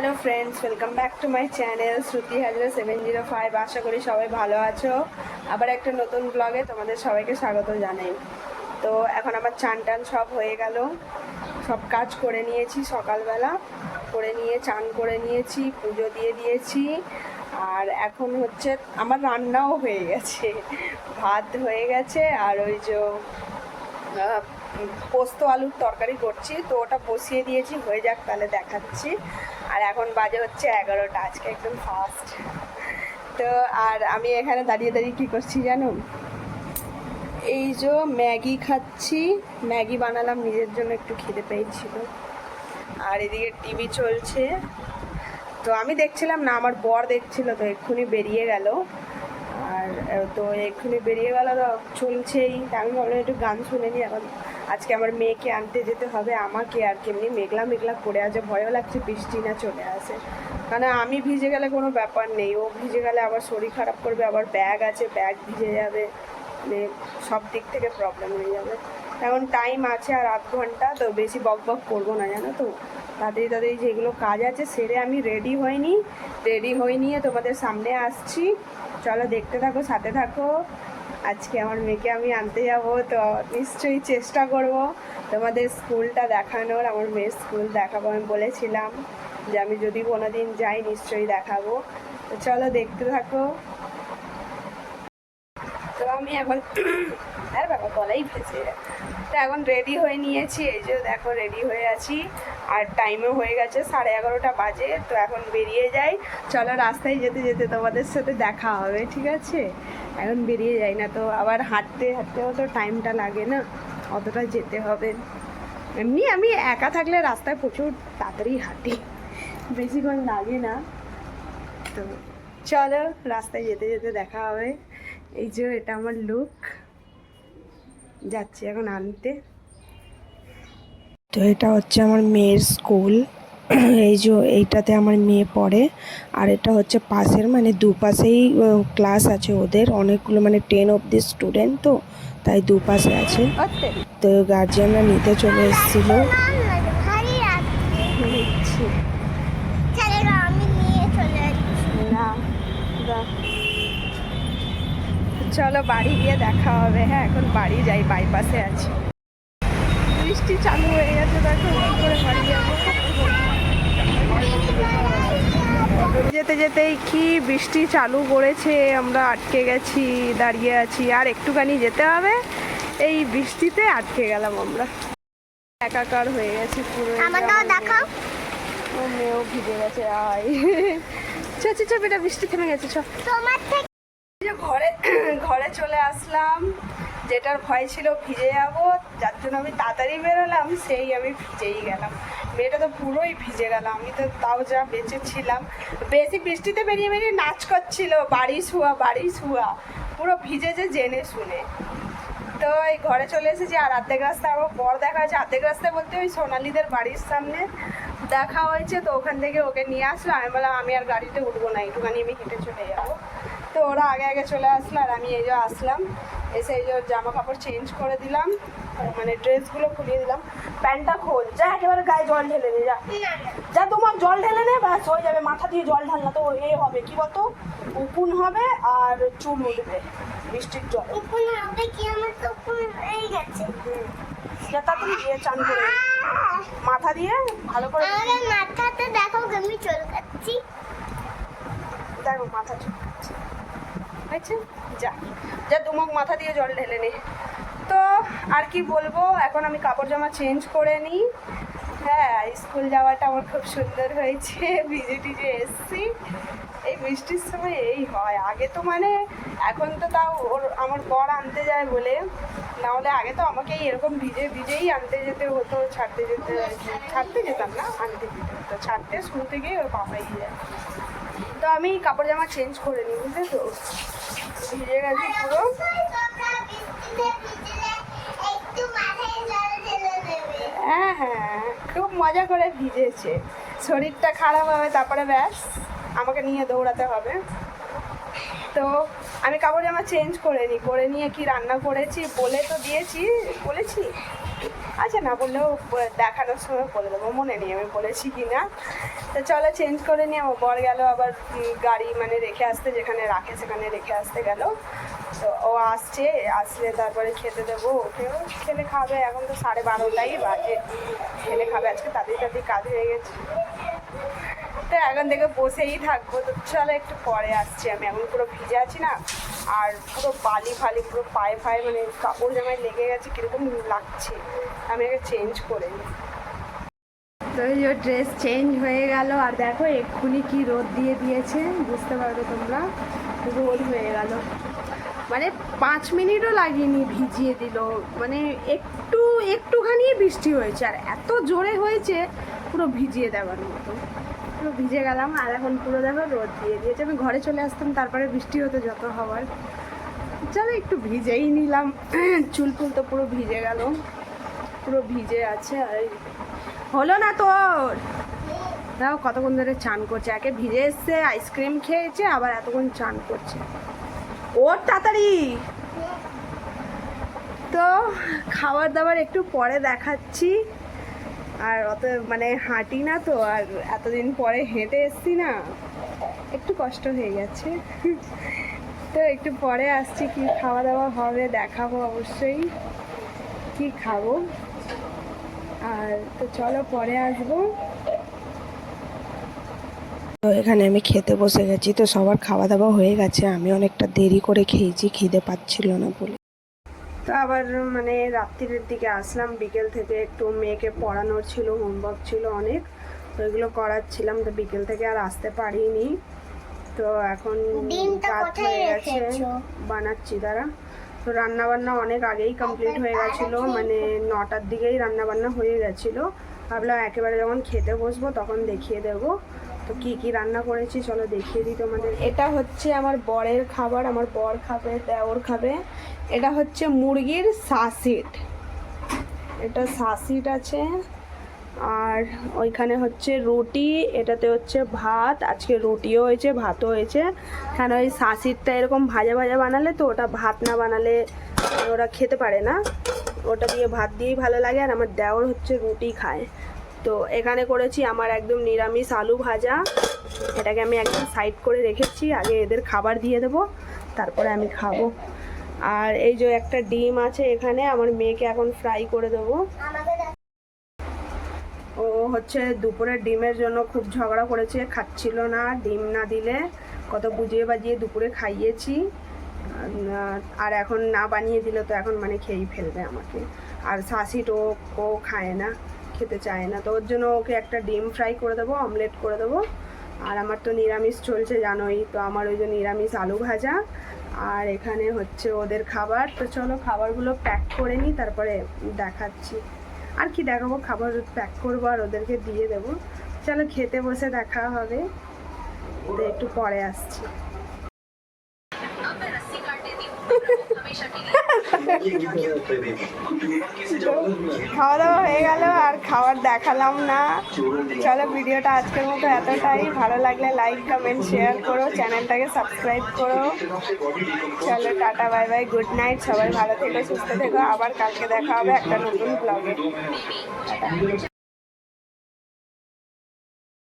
Hello friends welcome back to my channel Shruti Hazra seven zero five আশা করি সবাই ভালো আছো। আবার একটা নতুন ব্লগে তোমাদের সবাইকে স্বাগত জানাই। তো এখন আমার চান টান সব হয়ে গেল। সব কাজ করে নিয়েছি সকালবেলা। করে নিয়ে, চান করে নিয়েছি, পুজো দিয়ে দিয়েছি। আর এখন হচ্ছে আমার রান্নাও হয়ে গেছে। ভাত হয়ে গেছে আর ওই যে পোস্ত আলুর তরকারি করছি। তো ওটা বসিয়ে দিয়েছি। হয়ে যাক, তাহলে দেখাচ্ছি। আর এখন বাজে হচ্ছে এগারোটা, আজকে একদম ফাস্ট তো আর আমি এখানে দাঁড়িয়ে দাঁড়িয়ে কী করছি জানো? এই যে ম্যাগি খাচ্ছি, ম্যাগি বানালাম, নিজের জন্য একটু খেতে পেয়েছিল। আর এদিকে টিভি চলছে। তো আমি দেখছিলাম না, আমার বর দেখছিল, তো এক্ষুনি বেরিয়ে গেল। তো এক্ষুনি বেরিয়ে গেল তো, চলছেই। আমি ভাবলাম একটু গান শুনে নিই, এখন আজকে আমার মেয়েকে আনতে যেতে হবে, আমাকে আর কেমনি মেঘলা মেঘলা পড়ে আছে, ভয়ও লাগছে, বৃষ্টি না চলে আসে। কারণ আমি ভিজে গেলে কোনো ব্যাপার নেই, ও ভিজে গেলে আবার শরীর খারাপ করবে, আবার ব্যাগ আছে, ব্যাগ ভিজে যাবে মানে সব দিক থেকে প্রবলেম হয়ে যাবে। এখন টাইম আছে আর আধ ঘণ্টা, তো বেশি বক বক করব না, জানো তো? তাড়াতাড়ি তাড়াতাড়ি যেগুলো কাজ আছে, সেরে আমি রেডি হইনি রেডি হয়ে নিয়ে তোমাদের সামনে আসছি। চলো দেখতে থাকো, সাথে থাকো। আজকে আমার মেয়েকে আমি আনতে যাব, তো নিশ্চয়ই চেষ্টা করব তোমাদের স্কুলটা দেখানোর, আমার মেয়ের স্কুল দেখাবো, আমি বলেছিলাম যে আমি যদি কোনো দিন যাই, নিশ্চয়ই দেখাবো। তো চলো দেখতে থাকো। তো আমি এখন আর বাবা, গলাই ফেসে তো এখন রেডি হয়ে নিয়েছি, এই যে দেখো রেডি হয়ে আছি। আর টাইমও হয়ে গেছে, সাড়ে এগারোটা বাজে, তো এখন বেরিয়ে যাই। চলো রাস্তায় যেতে যেতে তোমাদের সাথে দেখা হবে, ঠিক আছে? এখন বেরিয়ে যাই না তো, আবার হাঁটতে হাঁটতেও তো টাইমটা লাগে না, অতটা যেতে হবে। এমনি আমি একা থাকলে রাস্তায় প্রচুর তাড়াতাড়ি হাঁটি বেশিক্ষণ লাগে না। তো চলো রাস্তায় যেতে যেতে দেখা হবে। এই যে এটা আমার লুক যাচ্ছি এখন আনতে। তো এটা হচ্ছে আমার মেয়ের স্কুল। এই যে এইটাতে আমার মেয়ে পড়ে। আর এটা হচ্ছে পাশের মানে দুপাশেই ক্লাস আছে ওদের। অনেকগুলো মানে টেন অবধি স্টুডেন্ট তো, তাই দুপাশে আছে। তো গার্জিয়ানরা নিতে চলে এসেছিল। দা। চলো বাড়ি গিয়ে দেখা হবে। হ্যাঁ এখন বাড়ি যাই বাইপাসে আছি। বৃষ্টি চালু হয়ে গেছে দেখো কি করে বাড়ি যাব। যেতে যেতেই কি বৃষ্টি চালু করেছে আমরা আটকে গেছি দাঁড়িয়ে আছি আর একটুখানি যেতে হবে। এই বৃষ্টিতে আটকে গেলাম আমরা। একাকার হয়ে গেছে পুরো। দেখাও। ও মেয়েও ভিজে গেছে আয়। চ চ চ বেটা বৃষ্টি থেমে গেছে চ। তোমার থেকে এই যে ঘরে ঘরে চলে আসলাম। যেটার ভয় ছিল ভিজে যাব, যার জন্য আমি তাড়াতাড়ি বেরোলাম, সেই আমি ভিজেই গেলাম। মেয়েটা তো পুরোই ভিজে গেল, আমি তো তাও যা বেঁচে ছিলাম। বেশি বৃষ্টিতে বেরিয়ে বেরিয়ে নাচ করছিল, বাড়ি শুয়া বাড়ি শুয়া, পুরো ভিজেছে জেনে শুনে। তো এই ঘরে চলে এসেছি, আর অর্ধেক রাস্তা আমার বর দেখা হয়েছে। অর্ধেক রাস্তা বলতে ওই সোনালিদের বাড়ির সামনে দেখা হয়েছে, তো ওখান থেকে ওকে নিয়ে আসলো। আমি বললাম, আমি আর গাড়িতে উঠবো না, একটুখানি আমি হেঁটে চলে যাব। তো ওরা আগে আগে চলে আসলো আর আমি এই যে আসলাম। এসে এই যে জামা কাপড় চেঞ্জ করে দিলাম। মানে ড্রেসগুলো খুলিয়ে দিলাম। প্যান্টটা খোল। যা একেবারে গায়ে জল ঢেলে নে যা। যা তোমার জল ঢেলে নে ব্যাস হয়ে যাবে। মাথা দিয়ে জল ঢালনা তো এ হবে। কি বলতো? উকুন হবে আর চুল উঠবে। বৃষ্টির জল। উপরে হবে কি? আমার তো উপরে হয়ে গেছে। যা তাড়াতাড়ি দিয়ে চান করে মাথা দিয়ে ভালো করে আমার মাথাতে দেখো আমি চলে যাচ্ছি দেখো মাথা চুলকাচ্ছে হয়েছে যা। যা দুমুখ মাথা দিয়ে জল ঢেলে নে। তো আর কি বলব, এখন আমি কাপড় জামা চেঞ্জ করে নিই। হ্যাঁ স্কুল যাওয়াটা আমার খুব সুন্দর হয়েছে ভিজে টিজে এসছি। এই বৃষ্টির সময় এই হয়। আগে তো মানে এখন তো তাও ওর, আমার বর আনতে যায় বলে। নাহলে আগে তো আমাকে এরকম ভিজে ভিজেই আনতে যেতে হতো, ছাড়তে যেতে, ছাড়তে যেতাম না, আনতে যেতে হতো। ছাড়তে, স্কুল থেকে ওর বাবাই যায়। তো আমি কাপড় জামা চেঞ্জ করে নিই, বুঝলে তো? ভিজে গেছে পুরো। হ্যাঁ হ্যাঁ খুব মজা করে ভিজেছে। শরীরটা খারাপ হবে, তারপরে ব্যাস, আমাকে নিয়ে দৌড়াতে হবে। তো আমি কাপড় জামা চেঞ্জ করে নিই, করে নিয়ে কি রান্না করেছি বলে তো দিয়েছি, বলেছি? আচ্ছা না বললেও দেখানোর সময় বলে দেবো, মনে নেই আমি বলেছি কি না তো চলো চেঞ্জ করে নিয়ে আমার বর গেল, আবার গাড়ি মানে রেখে আসতে, যেখানে রাখে সেখানে রেখে আসতে গেল। তো ও আসছে, আসলে তারপরে খেতে দেবো, ওকেও খেলে খাবে, এখন তো সাড়ে বারোটাই বাজে। খেলে খাবে আজকে তাদের তাদের কাজ হয়ে গেছে। তো এখন থেকে বসেই থাকব। তো চলো, একটু পরে আসছি আমি, এখন পুরো ভিজে আছি না। আর পুরো বালি ফালি, পুরো পায়ে ফায়ে মানে কাপড় জামায় লেগে গেছে, কীরকম লাগছে? আমি আগে চেঞ্জ করে নিই। তো ড্রেস চেঞ্জ হয়ে গেল, আর দেখো এক্ষুনি কি রোদ দিয়ে দিয়েছে, বুঝতে পারবে তোমরা? রোদ হয়ে গেল। মানে পাঁচ মিনিটও লাগেনি, ভিজিয়ে দিল। মানে একটু একটুখানি বৃষ্টি হয়েছে, আর এত জোরে হয়েছে, পুরো ভিজিয়ে দেওয়ার মতো। পুরো ভিজে গেলাম, আর এখন পুরো দেখো রোদ দিয়ে দিয়েছে। আমি ঘরে চলে আসতাম, তারপরে বৃষ্টি হতো যত হওয়ার চলো একটু ভিজেই নিলাম। চুল ফুল তো পুরো ভিজে গেল। পুরো ভিজে আছে, আর হলো না তোর? দেখো কতক্ষণ ধরে চান করছে। একে ভিজে এসছে, আইসক্রিম খেয়েছে, আবার এতক্ষণ চান করছে। ওর তাড়াতাড়ি! তো খাবার দাবার একটু পরে দেখাচ্ছি। আর অত মানে হাঁটি না তো, আর এতদিন পরে হেঁটে এসছি না, একটু কষ্ট হয়ে গেছে। তো একটু পরে আসছি, কি খাওয়া দাওয়া হবে দেখাবো অবশ্যই, কি খাব। আর তো চলো পরে আসব। তো এখানে আমি খেতে বসে গেছি, তো সবার খাওয়া দাওয়া হয়ে গেছে, আমি অনেকটা দেরি করে খেয়েছি, খিদে পাচ্ছিল না বলে। তো আবার মানে রাত্রির দিকে আসলাম বিকেল থেকে একটু মেয়েকে পড়ানোর ছিল হোমওয়ার্ক ছিল অনেক তো এগুলো করাচ্ছিলাম তো বিকেল থেকে আর আসতে পারিনি। তো এখন রাত হয়ে গেছে বানাচ্ছি তারা। তো রান্না বান্না অনেক আগেই কমপ্লিট হয়ে গেছিল মানে নটার দিকেই রান্না বান্না হয়ে গেছিল। ভাবলাম একেবারে যখন খেতে বসবো তখন দেখিয়ে দেবো। তো কি কি রান্না করেছি চলো দেখিয়ে দিই তোমাদের। এটা হচ্ছে আমার বরের খাবার আমার বর খাবে দেওর খাবে। এটা হচ্ছে মুরগির সাসিট এটা সাসিট আছে। আর ওইখানে হচ্ছে রুটি, এটাতে হচ্ছে ভাত। আজকে রুটিও হয়েছে, ভাতও হয়েছে। কেন ওই সাসিটটা এরকম ভাজা ভাজা বানালে তো ওটা ভাত না বানালে ওরা খেতে পারে না। ওটা দিয়ে ভাত দিয়েই ভালো লাগে। আর আমার দেওর হচ্ছে রুটি খায়। তো এখানে করেছি আমার একদম নিরামিষ আলু ভাজা। এটাকে আমি একদম সাইড করে রেখেছি। আগে এদের খাবার দিয়ে দেবো। তারপরে আমি খাব। আর এই যে একটা ডিম আছে এখানে, আমার মেয়েকে এখন ফ্রাই করে দেবো। ও হচ্ছে দুপুরে ডিমের জন্য খুব ঝগড়া করেছে, খাচ্ছিল না ডিম না দিলে। কত বুঝিয়ে বাজিয়ে দুপুরে খাইয়েছি। আর এখন না বানিয়ে দিলে তো এখন মানে খেয়েই ফেলবে আমাকে। আর শাসিট ও ও খায় না, খেতে চায় না। তো ওর জন্য ওকে একটা ডিম ফ্রাই করে দেবো অমলেট করে দেবো। আর আমার তো নিরামিষ চলছে জানোই, তো আমার ওই যে নিরামিষ আলু ভাজা আর এখানে হচ্ছে ওদের খাবার। তো চলো খাবারগুলো প্যাক করে নিই, তারপরে দেখাচ্ছি। আর কি দেখাবো? খাবার প্যাক করব আর ওদেরকে দিয়ে দেবো। চলো খেতে বসে দেখা হবে। একটু পরে আসছি। খাওয়া দাওয়া হয়ে গেল আর খাবার দেখালাম না। চলো ভিডিওটা আজকের মতো এতটাই। ভালো লাগলে লাইক কমেন্ট শেয়ার করো চ্যানেলটাকে সাবস্ক্রাইব করো। চলো tata bye bye good night সবাই ভালো থেকো, সুস্থ থেকো। আবার কালকে দেখা হবে একটা নতুন ব্লগে